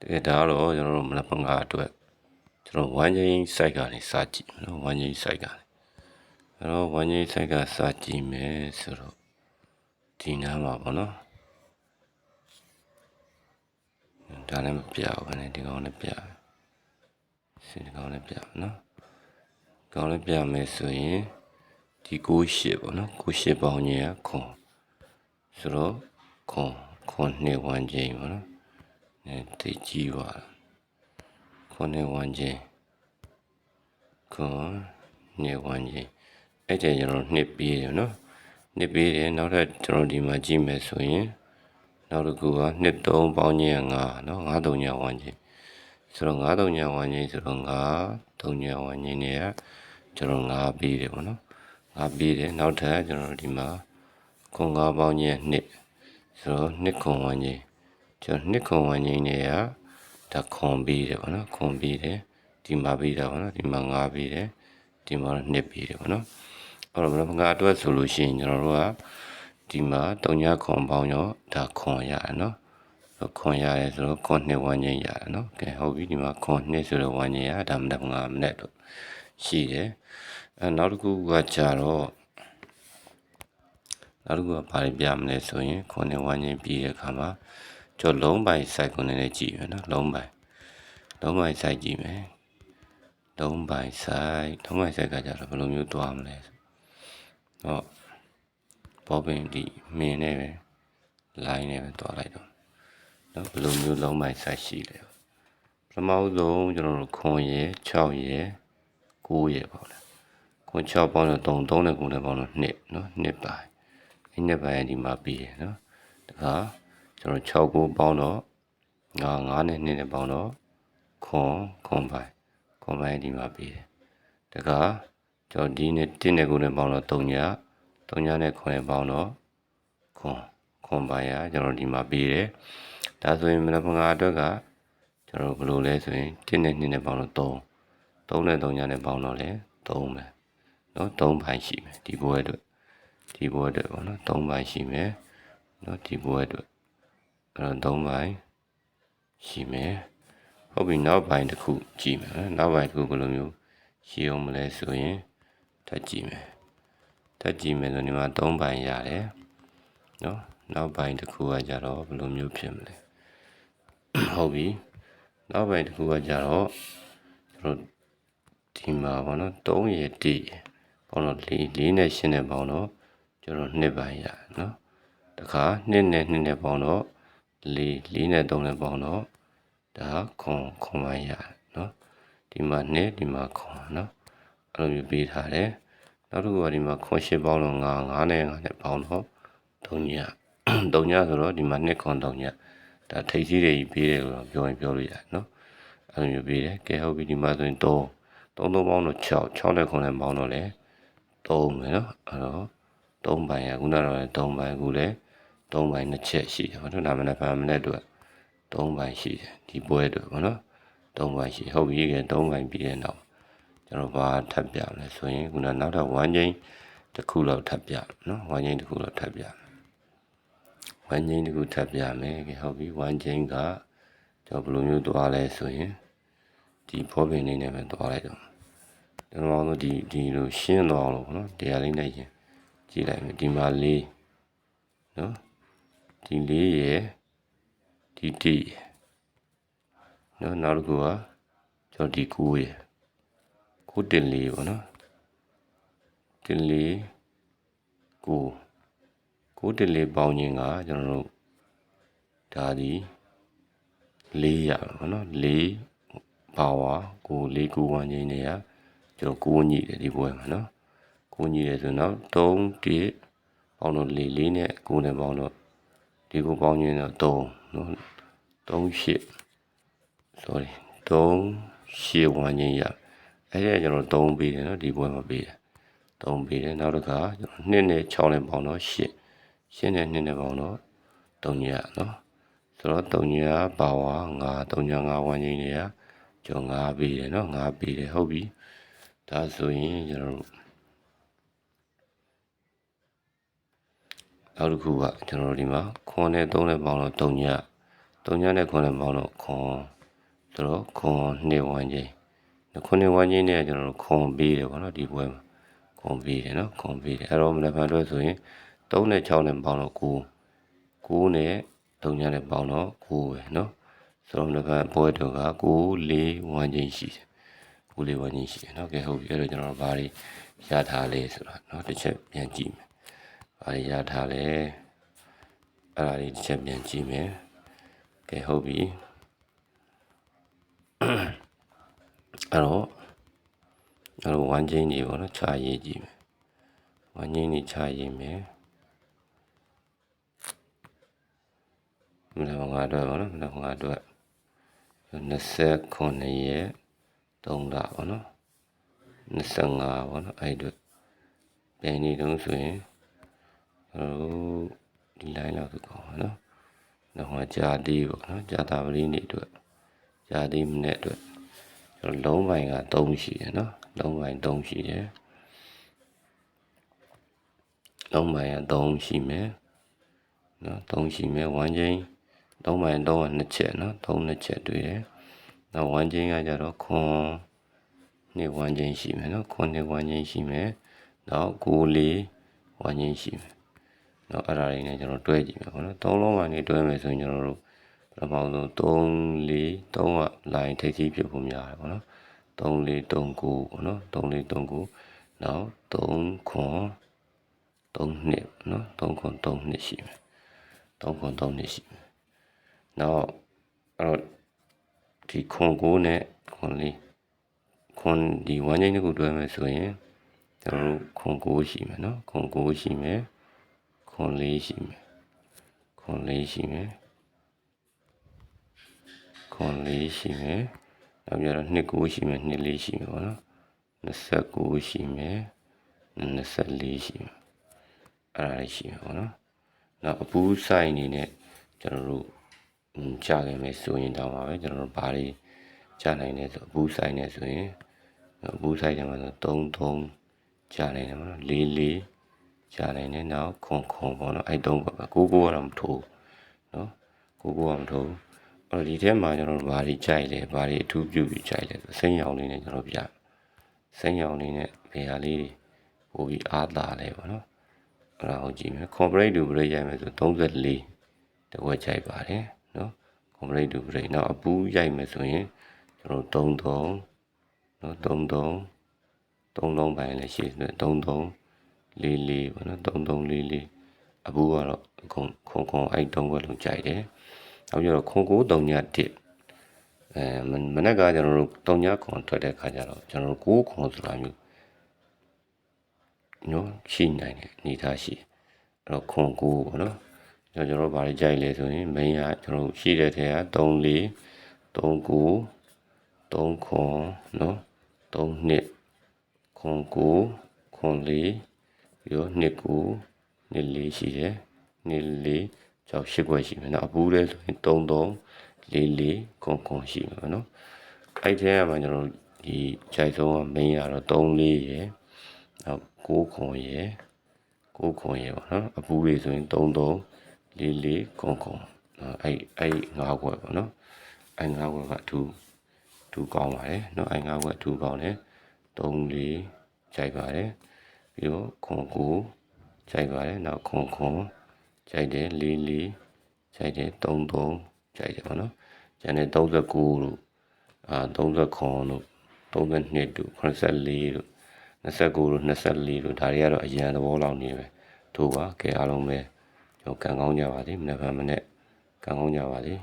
တကယ်ဒါကတော့ကျွန်တော်တို့မနက်ဖြန်ကအတွက်ကျွန်တော်ဝမ်းချင်း site ကနေစကြည့်နော်ဝမ်းချင်း site ကနေအဲ့တော့ဝမ်းချင်း site ကစကြည့်မယ်ဆိုတော့ဒီနားမှာပေါ့နော်ဒါလည်းမပြဘူးခနဲ့ဒီကောင်လည်းပြစဒီကောင်လည်းပြနော်ကောင်လည်းပြမယ်ဆိုရင်ဒီ98ပေါ့နော်98ပေါင်းကြီးကခွန်ဆိုတော့ခွန်ခွန်နှစ်ဝမ်းချင်းပေါ့နော် အဲတိတ်ကြီးပါခွန်နှစ်ဝမ်းချင်းခွန်နှစ်ဝမ်းချင်းအဲ့ဒါကျွန်တော်နှစ်ပြီးတယ်နော်နှစ်ပြီးတယ်နောက်ထပ်ကျွန်တော်ဒီမှာကြည့်မယ်ဆိုရင်နောက်တစ်ခုကနှစ်3ပေါင်းချင်းက9နော်9 3ညဝမ်းချင်းဆိုတော့9 3ညဝမ်းချင်းဆိုတော့9 3ညဝမ်းချင်းเนี่ยကျွန်တော်9ပြီးတယ်ပေါ့နော်9ပြီးတယ်နောက်ထပ်ကျွန်တော်ဒီမှာခွန်9ပေါင်းချင်းနှစ်ဆိုတော့နှစ်ခွန်ဝမ်းချင်း ကျွန်တော်နှစ်ခုံဝန်းကျင်တွေကဒါခွန်ပြီးတယ်ဗောနော်ခွန်ပြီးတယ်ဒီမှာပြီးတာဗောနော်ဒီမှာငါးပြီးတယ်ဒီမှာနှစ်ပြီးတယ်ဗောနော်အဲ့တော့ဘယ်လိုငါအတွက်ဆိုလို့ရှိရင်ကျွန်တော်တို့ကဒီမှာတုံညာခွန်ပေါင်းရောဒါခွန်ရရနော်ခွန်ရတယ်ဆိုတော့ခွန်နှစ်ဝန်းကျင်ရတယ်နော်ကဲဟုတ်ပြီဒီမှာခွန်နှစ်ဆိုတော့ဝန်းကျင်ရဒါမှမဟုတ်ငါမနဲ့တော့ရှိတယ်အဲနောက်တစ်ခုကကြတော့နောက်တစ်ခုကဘာတွေပြမလဲဆိုရင်ခွန်နှစ်ဝန်းကျင်ပြီးတဲ့အခါမှာ ကျော်လုံးပိုင် site ကိုလည်းကြည့်မယ်နော်လုံးပိုင်လုံးပိုင် site ကြည့်မယ်လုံးပိုင် site လုံးပိုင် site ကကြတော့ဘယ်လိုမျိုးသွားမလဲတော့ဘောပင်ဒီမင်းနဲ့ပဲ line နဲ့ပဲတွားလိုက်တော့နော်ဘယ်လိုမျိုးလုံးမိုက် site ရှိလဲပထမဆုံးကျွန်တော်တို့ခွန်ရယ်6ရယ်9ရယ်ပေါ့လေခွန်6ပေါင်းတော့3 3နဲ့9နဲ့ပေါင်းတော့2နော်2ပိုင်းအဲ့2ပိုင်းဒီမှာပြီးရယ်နော်တခါ ကျွန်တော်6 9ပေါင်းတော့9 9နဲ့2နဲ့ပေါင်းတော့ခွန်ခွန်ပိုင်းခွန်ပိုင်းဒီမှာပြီးတယ်တခါကျွန်တော်ဒီနဲ့1နဲ့9နဲ့ပေါင်းတော့3ည3ညနဲ့9နဲ့ပေါင်းတော့ခွန်ခွန်ပိုင်းရကျွန်တော်ဒီမှာပြီးတယ်ဒါဆိုရင်မနက်ဖြန်အတွက်ကကျွန်တော်ဘယ်လိုလဲဆိုရင်1နဲ့2နဲ့ပေါင်းတော့3 3နဲ့3ညနဲ့ပေါင်းတော့လေ3ပဲเนาะ3ပိုင်းရှိမယ်ဒီဘွဲအတွက်ဒီဘွဲအတွက်ပေါ့နော်3ပိုင်းရှိမယ်เนาะဒီဘွဲအတွက် အဲ့တော့၃ပိုင်းရှိမယ်ဟုတ်ပြီနောက်ပိုင်းတစ်ခုကြည့်မယ်နောက်ပိုင်းတစ်ခုဘယ်လိုမျိုးရှိအောင်မလဲဆိုရင်ထပ်ကြည့်မယ်ထပ်ကြည့်မယ်ဆိုဒီမှာ၃ပိုင်းရတယ်နော်နောက်ပိုင်းတစ်ခုကကြတော့ဘယ်လိုမျိုးဖြစ်မလဲဟုတ်ပြီနောက်ပိုင်းတစ်ခုကကြတော့ကျွန်တော်ဒီမှာဘောနော်3ရေတိဘောနော်4 4နဲ့8နဲ့ပေါင်းတော့ကျွန်တော်2ပိုင်းရနော်တခါ2နဲ့2နဲ့ပေါင်းတော့ 4 4နဲ့3နဲ့ပေါင်းတော့ဒါခွန်ခွန်ပိုင်းရနော်ဒီမှာ2ဒီမှာခွန်နော်အဲ့လိုမျိုးပေးထားတယ်နောက်တစ်ခုကဒီမှာခွန်8ပေါင်းတော့5 5နဲ့5နဲ့ပေါင်းတော့3ည3ညဆိုတော့ဒီမှာ2ခွန်3ညဒါထိပ်စီးတွေပေးတယ်လို့ပြောရင်ပြောလို့ရတယ်နော်အဲ့လိုမျိုးပေးတယ်ကဲဟုတ်ပြီဒီမှာဆိုရင်3 3 3ပေါင်းတော့6 6နဲ့ခွန်နဲ့ပေါင်းတော့လေ3မယ်နော်အဲ့တော့3ပိုင်းရခုနကတော့3ပိုင်းခုလည်း 3ပိုင်းနှစ်ချက်ရှိတယ်ဘာလို့နာမည်ပါမလဲတော့3ပိုင်းရှိတယ်ဒီပွဲတော့ဗောနော်3ပိုင်းရှိဟုတ်ပြီကဲ3ပိုင်းပြီးတဲ့နောက်ကျွန်တော်ဘာထပ်ပြလဲဆိုရင်ခုနနောက်တော့1ချင်းတစ်ခုလောက်ထပ်ပြနော်1ချင်းတစ်ခုလောက်ထပ်ပြဝမ်းချင်းတခုထပ်ပြမယ်ကဲဟုတ်ပြီဝမ်းချင်းကကျွန်တော်ဘယ်လိုမျိုးသွားလဲဆိုရင်ဒီဖောပင်လေးနဲ့ပဲသွားလိုက်တော့ကျွန်တော်တို့ဒီဒီလိုရှင်းသွားအောင်လို့နော်တရားလေးနဲ့ရင်ကြည့်လိုက်မယ်ဒီမှာလေးနော် ဒီလေးရယ်ဒီတီနော်နောက်တစ်ခုကကျွန်တော်ဒီကူရယ်ကူတင်လေးပေါ့နော်တင်လေးကူကိုတလေးပေါင်းခြင်းကကျွန်တော်တို့ဒါဒီ၄ရပါတော့၄ပါဝါကို၄ကူဝန်းခြင်းတွေကကျွန်တော်ကိုညိတယ်ဒီဘွဲမှာနော်ကိုညိတယ်ဆိုတော့3 1ပေါင်းတော့၄၄နဲ့ကိုနဲ့ပေါင်းတော့ ဒီကိုပေါင်းခြင်းတော့3နော်3 8 sorry 3 8ဝန်းခြင်းရအဲ့ဒါကျွန်တော်3ပေးတယ်နော်ဒီဘွဲမှာပေးတယ်3ပေးတယ်နောက်တစ်ခါ2နဲ့6နဲ့ပေါင်းတော့8ရှင်းတဲ့နှစ်နဲ့ပေါင်းတော့3ညနော်ဆိုတော့3ညပါဝါ9 3ည9ဝန်းချင်းတွေကကျော်9ပြီးတယ်နော်9ပြီးတယ်ဟုတ်ပြီဒါဆိုရင်ကျွန်တော် နောက်တစ်ခုကကျွန်တော်တို့ဒီမှာခွန်နဲ့3နဲ့ပေါင်းတော့3ည3ညနဲ့ခွန်နဲ့ပေါင်းတော့ခွန်ဆိုတော့ခွန်နှစ်ဝန်းချင်းခွန်နှစ်ဝန်းချင်းနဲ့ကျွန်တော်တို့ခွန်ပေးတယ်ပေါ့နော်ဒီပွဲမှာခွန်ပေးတယ်နော်ခွန်ပေးတယ်အဲ့တော့မနက်ဖြန်အတွက်ဆိုရင်3နဲ့6နဲ့ပေါင်းတော့9 9နဲ့3ညနဲ့ပေါင်းတော့9ပဲနော်ဆိုတော့မနက်ဖြန်ပွဲတော်က9 4ဝန်းချင်းရှိတယ်9 4ဝန်းချင်းရှိတယ်နော်ကဲဟုတ်ပြီအဲ့တော့ကျွန်တော်တို့ဘာတွေရထားလဲဆိုတော့နော်တစ်ချက်ပြန်ကြည့်မယ် ဘာတွေရထားလဲအဲ့ဒါလေးတစ်ချက်ပြန်ကြည့်မယ်ကဲဟုတ်ပြီအဲ့တော့အဲ့တော့ဝမ်းချင်းကြီးပေါ့နော်ခြာရေးကြည့်မယ်ဝမ်းချင်းကြီးခြာရေးမယ်မနက်ငါတော့ပေါ့နော်မနက်ငါတော့29ရက်3လပေါ့နော်25ပေါ့နော်အဲ့တို့ပြန်နေတော့ဆိုရင် ဟိုဒီ line လောက်ဆိုကောင်းပါနော်နောက်မှကြာတီးပေါ့နော်ကြာတာပလီနေအတွက်ကြာတီးမနေ့အတွက်ကျွန်တော်လုံးပိုင်းက3ရှိတယ်နော်လုံးပိုင်း3ရှိတယ်လုံးပိုင်းက3ရှိမယ်နော်3ရှိမယ်ဝမ်းချင်းလုံးပိုင်း3က2ချက်နော်3နှစ်ချက်တွေ့တယ်နောက်ဝမ်းချင်းကကြတော့ခွန်နှစ်ဝမ်းချင်းရှိမယ်နော်ခွန်နှစ်ဝမ်းချင်းရှိမယ်နောက်ကိုလေးဝမ်းချင်းရှိမယ် နော်အဲ့ဒါတွေနဲ့ကျွန်တော်တွဲကြည့်မယ်ပေါ့နော်သုံးလုံးကနေတွဲမယ်ဆိုရင်ကျွန်တော်တို့ပထမဆုံး3 4 3က line ထိပ်ကြီးဖြစ်ဖို့များတယ်ပေါ့နော်3 4 3 9ပေါ့နော်3 4 3 9နောက်3ခွန်3နှစ်နော်3ခွန်3နှစ်ရှိမယ်3ခွန်3နှစ်ရှိမယ်နောက်အဲ့တော့ဒီခွန်9နဲ့ခွန်လေးခွန်ဒီဝမ်းချင်းတစ်ခုတွဲမယ်ဆိုရင်ကျွန်တော်တို့ခွန်9ရှိမယ်နော်ခွန်9ရှိမယ် ခွန်လေးရှိမယ်ခွန်လေးရှိမယ်ခွန်လေးရှိမယ်နောက်ပြတော့နှစ်9ရှိမယ်နှစ်လေးရှိမယ်ပေါ့နော်29ရှိမယ်24ရှိမယ်အဲ့ဒါလေးရှိမယ်ပေါ့နော်နောက်အပူးဆိုင်အနေနဲ့ကျွန်တော်တို့ကြာခဲ့မယ်ဆိုရင်တောင်းပါပဲကျွန်တော်တို့ဘာတွေကြာနိုင်လဲဆိုအပူးဆိုင်နေဆိုရင်အပူးဆိုင်တယ်မှာဆို3 3ကြာနိုင်တယ်ပေါ့နော်4 4 ကြာနိုင်တယ်နောက်ခွန်ခွန်ပေါ့နော်အဲ့တုံးပါပဲကိုကိုကတော့မထိုးနော်ကိုကိုကမထိုးအဲ့တော့ဒီထဲမှာကျွန်တော်တို့ဘာတွေကြိုက်လဲဘာတွေအထူးပြုပြီးကြိုက်လဲဆိုစိမ့်ရောင်လေးနဲ့ကျွန်တော်ပြစိမ့်ရောင်လေးနဲ့ဘယ်ဟာလေးတွေပို့ပြီးအားသာလဲပေါ့နော်အဲ့ဒါဟုတ်ကြည့်မယ် corporate to break ရိုက်မယ်ဆို34တဝက်ကြိုက်ပါတယ်နော် corporate to break နောက်အပူးရိုက်မယ်ဆိုရင်ကျွန်တော်33နော်33 3လုံးပိုင်းလည်းရှိတယ်33 လေးလေးပေါ့နော်33လေးလေးအပူကတော့ခုံခုံခုံအဲ့တုံးခွက်လုံးကြိုက်တယ်နောက်ပြီးတော့ခုံကို3ညတစ်အဲမနေ့ကကျွန်တော်တို့3ညခွန်ထွက်တဲ့ခါကျတော့ကျွန်တော်တို့9ခွန်ဆိုတာမျိုးနော်ရှိနိုင်တယ်အနေထားရှိအဲ့တော့ခွန်ကိုပေါ့နော်ကျွန်တော်တို့ဘာတွေကြိုက်လဲဆိုရင် main ကကျွန်တော်ရှိတဲ့ထဲက3 4 3 9 3ခွန်နော်3နှစ်ခွန်ကိုခွန်လေး ပြီးတော့နှစ်ကိုနှစ်လေးရှိတယ်နှစ်လေးကြောက်ရှစ်ခွက်ရှိမယ်နော်အပူးလဲဆိုရင်3 3 4 4ခွန်ခွန်ရှိမှာနော်အဲ့ထဲမှာကျွန်တော်ဒီခြိုက်ဆုံးက main ကတော့3 4ရယ်နောက်9ခွန်ရယ်9ခွန်ရယ်ပေါ့နော်အပူးလေးဆိုရင်3 3 4 4ခွန်ခွန်နော်အဲ့အဲ့9ခွက်ပေါ့နော်အဲ့9ခွက်ကအထူးထူကောင်းပါတယ်နော်အဲ့9ခွက်အထူးကောင်းတယ်3 4ခြိုက်ပါတယ် ပြီးတော့ခွန်ကိုကြိုက်ပါတယ်နောက်ခွန်ခွန်ကြိုက်တယ်4 4ကြိုက်တယ်3 3ကြိုက်တယ်ပေါ့နော်ကျန်တဲ့39တို့အာ30ခွန်တို့32တို့84တို့29တို့24တို့ဒါတွေကတော့အရန်သဘောလောက်နေပဲထို့ပါကဲအားလုံးပဲကျွန်တော်ကံကောင်းကြပါစေမနေ့ကမနေ့ကံကောင်းကြပါစေ